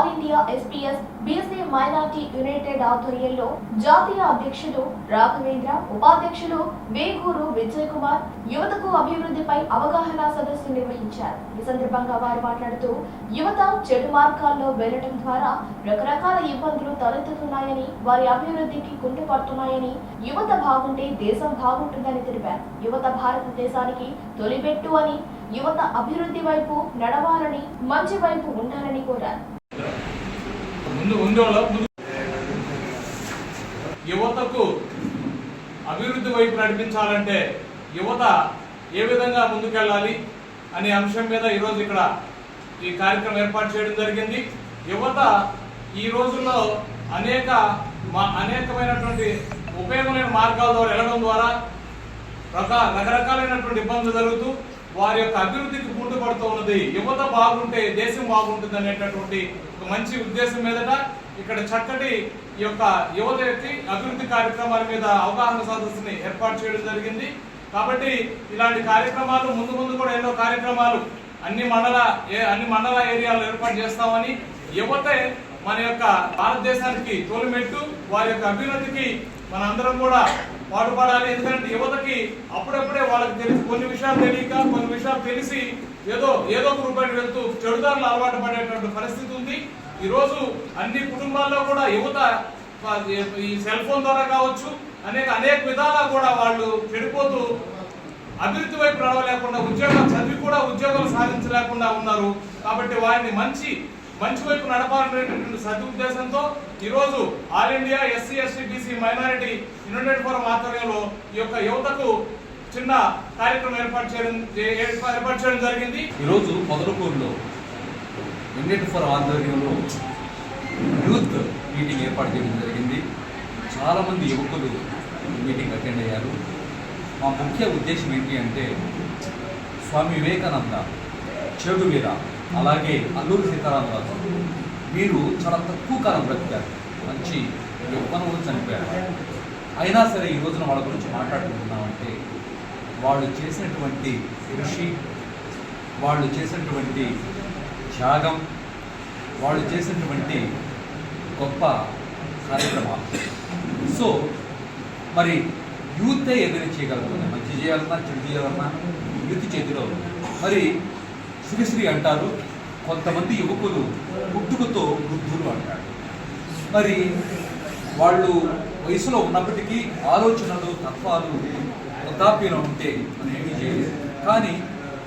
All India SPS BC minority united ఆధ్వర్యంలో జాతీయ అధ్యక్షులు రాఘవేంద్ర ఉపాధ్యక్షులు వేగూరు విజయ్ కుమార్ యువతకు అభివృద్ధిపై అవగాహన సదస్సు నిర్వహించారు. ఈ సందర్భంగా వారు మాట్లాడుతూ యువత చెడు మార్గాల్లో వెళ్ళడం ద్వారా రకరకాల ఇబ్బందులు తలెత్తుతున్నాయని వారి అభివృద్ధికి కుంటుపడుతున్నాయని యువత బాగుంటే దేశం బాగుంటుందని తెలిపారు. యువత భారతదేశానికి తొలిపెట్టు అని యువత అభివృద్ధి వైపు నడవాలని మంచి వైపు ఉండాలని కోరారు. ముందు ముందు ముందు యువతకు అభివృద్ధి వైపు నడిపించాలంటే యువత ఏ విధంగా ముందుకెళ్ళాలి అనే అంశం మీద ఈరోజు ఇక్కడ ఈ కార్యక్రమం ఏర్పాటు చేయడం జరిగింది. యువత ఈ రోజుల్లో అనేక మా- అనేకమైనటువంటి ఉపయోగమైన మార్గాల ద్వారా వెళ్ళడం ద్వారా రక రకరకాలైనటువంటి ఇబ్బందులు జరుగుతూ వారి యొక్క అభివృద్ధికి పడుతూ ఉన్నది. యువత బాగుంటే దేశం బాగుంటుంది అనేటటువంటి ఒక మంచి ఉద్దేశం మీదట ఇక్కడ చక్కటి ఈ యొక్క యువతకి అభివృద్ధి కార్యక్రమాల మీద అవగాహన సదస్సుని ఏర్పాటు చేయడం జరిగింది. కాబట్టి ఇలాంటి కార్యక్రమాలు ముందు ముందు కూడా ఎన్నో కార్యక్రమాలు అన్ని మండల ఏ- అన్ని మండల ఏరియాలో ఏర్పాటు చేస్తామని యువతే మన యొక్క భారతదేశానికి తోలుమెట్టు వారి యొక్క అభివృద్ధికి మన అందరం కూడా పాటుపడాలి. ఎందుకంటే యువతకి అప్పుడప్పుడే వాళ్ళకి తెలిసి కొన్ని విషయాలు తెలియక కొన్ని విషయాలు తెలిసి ఏదో ఏదో ఒక రూపాయలు వెళ్తూ చెడుదారులు అలవాటు పడేటువంటి పరిస్థితి ఉంది. ఈరోజు అన్ని కుటుంబాల్లో కూడా యువత ఈ సెల్ ఫోన్ ద్వారా కావచ్చు అనేక అనేక విధాలా కూడా వాళ్ళు చెడిపోతూ అభివృద్ధి వైపు నడవలేకుండా ఉద్యోగం చదివి కూడా ఉద్యోగాలు సాధించలేకుండా ఉన్నారు. కాబట్టి వారిని మంచి మంచి వైపు నడపాలనేటువంటి సదుద్దేశంతో ఈరోజు all India SC ST BC minority united forum ఆధ్వర్యంలో ఈ యొక్క యువతకు చిన్న కార్యక్రమం ఏర్పాటు చేయడం ఏర్పాటు చేయడం జరిగింది. ఈరోజు మొదలకూరులో యునైటెడ్ ఫర్ ఆధ్వర్యంలో యూత్ మీటింగ్ ఏర్పాటు చేయడం జరిగింది. చాలామంది యువకులు మీటింగ్ అటెండ్ అయ్యారు. మా ముఖ్య ఉద్దేశం ఏంటి అంటే స్వామి వివేకానంద చెగువీర అలాగే అల్లూరి సీతారామరాజు మీరు చాలా తక్కువ కాలం బ్రతికారు. మంచి యువతను చనిపోయారు. అయినా సరే ఈ రోజున వాళ్ళ గురించి మాట్లాడుకుంటున్నామంటే వాళ్ళు చేసినటువంటి కృషి వాళ్ళు చేసినటువంటి త్యాగం వాళ్ళు చేసినటువంటి గొప్ప కార్యక్రమాలు. సో మరి యూతే ఏదైనా చేయగలుగుతుంది మంచి చేయాలన్నా చెడు చేయాలన్నా? యూత్ చేతిలో మరి శుభశ్రీ అంటారు కొంతమంది యువకులు పుట్టుకతో వృద్ధులు అంటారు. మరి వాళ్ళు వయసులో ఉన్నప్పటికీ ఆలోచనలు తత్వాలు వృద్ధాప్యంలో ఉంటే మనం ఏమీ చేయలేదు కానీ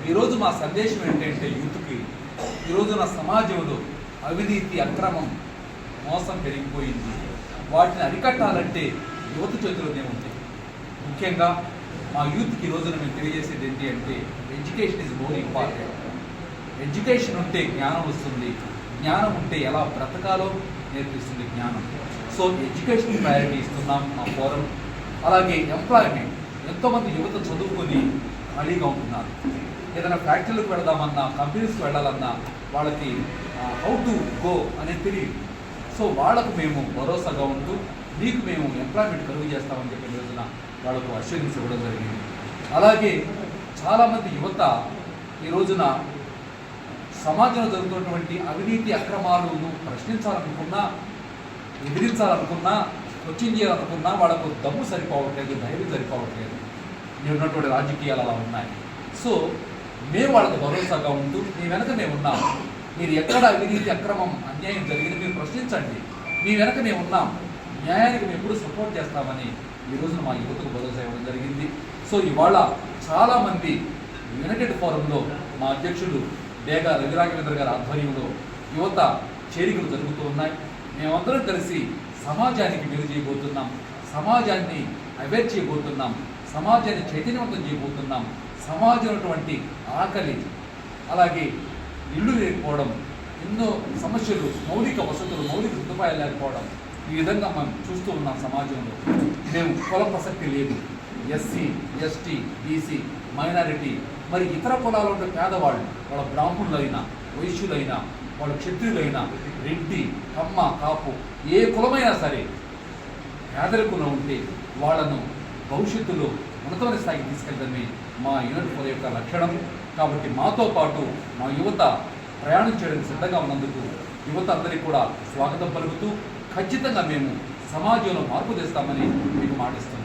ఈరోజు మా సందేశం ఏంటంటే యూత్కి ఈరోజు నా సమాజంలో అవినీతి అక్రమం మోసం పెరిగిపోయింది. వాటిని అరికట్టాలంటే యువత చేతిలోనే ఉంది. ముఖ్యంగా మా యూత్కి ఈ రోజున మేము తెలియజేసేది ఏంటి అంటే education is more important education ఉంటే జ్ఞానం వస్తుంది. జ్ఞానం ఉంటే ఎలా బ్రతకాలో నేర్పిస్తుంది జ్ఞానం. సో ఎడ్యుకేషన్ ప్రయారిటీ ఇస్తున్నాం మా ఫోరం అలాగే ఎంప్లాయ్మెంట్ ఎంతోమంది యువత చదువుకొని ఖాళీగా ఉంటున్నారు. ఏదైనా ఫ్యాక్టరీలకు వెళదామన్నా కంపెనీస్కి వెళ్ళాలన్నా వాళ్ళకి హౌ టు గో అనేది తెలియదు. సో వాళ్ళకు మేము భరోసాగా ఉంటూ మీకు మేము ఎంప్లాయ్మెంట్ కలుగు చేస్తామని చెప్పిన రోజున వాళ్ళకు అష్యూరెన్స్ ఇవ్వడం జరిగింది. అలాగే చాలామంది యువత ఈ రోజున సమాజంలో జరుగుతున్నటువంటి అవినీతి అక్రమాలను ప్రశ్నించాలనుకున్నా ఎదిరించాలనుకున్నా క్వశ్చన్ చేయాలనుకున్నా వాళ్ళకు దమ్ము సరిపోవట్లేదు ధైర్యం సరిపోవట్లేదు. నేను ఉన్నటువంటి రాజకీయాలు అలా ఉన్నాయి. సో మేము వాళ్ళకు భరోసాగా ఉంటూ మీ వెనక మేము ఉన్నాం. మీరు ఎక్కడ అవినీతి అక్రమం అన్యాయం జరిగింది మీరు ప్రశ్నించండి. మీ వెనక మేము ఉన్నాం. న్యాయానికి మేము ఎప్పుడు సపోర్ట్ చేస్తామని ఈ రోజున మా యువతకు భరోసా ఇవ్వడం జరిగింది. సో ఇవాళ చాలామంది యునైటెడ్ ఫోరంలో మా అధ్యక్షులు డేగా రవిరాఘవేంద్ర గారి ఆధ్వర్యంలో యువత చేరికలు జరుగుతూ ఉన్నాయి. మేమందరం కలిసి సమాజానికి మేలు చేయబోతున్నాం. సమాజాన్ని అవేర్ చేయబోతున్నాం. సమాజాన్ని చైతన్యవంతం చేయబోతున్నాం. సమాజం అటువంటి ఆకలి అలాగే ఇల్లు లేకపోవడం ఎన్నో సమస్యలు మౌలిక వసతులు మౌలిక సదుపాయాలు లేకపోవడం ఈ విధంగా మనం చూస్తూ ఉన్నాం సమాజంలో. మేము కుల ప్రసక్తి లేదు. ఎస్సీ ఎస్టీ బీసీ మైనారిటీ మరి ఇతర కులాల పేదవాళ్ళు వాళ్ళ బ్రాహ్మణులైనా వైశ్యులైనా వాళ్ళ క్షత్రియులైనా రెడ్డి కమ్మ కాపు ఏ కులమైనా సరే పేదరికంలో ఉంటే వాళ్ళను భవిష్యత్తులో ఉన్నతమైన స్థాయికి తీసుకెళ్ళడమే మా యూనిట్ ఫోర్ యొక్క లక్షణం. కాబట్టి మాతో పాటు మా యువత ప్రయాణం చేయడానికి సిద్ధంగా ఉన్నందుకు యువత అందరికీ కూడా స్వాగతం పలుకుతూ ఖచ్చితంగా మేము సమాజంలో మార్పు తెస్తామని మీకు మాటిస్తున్నాం.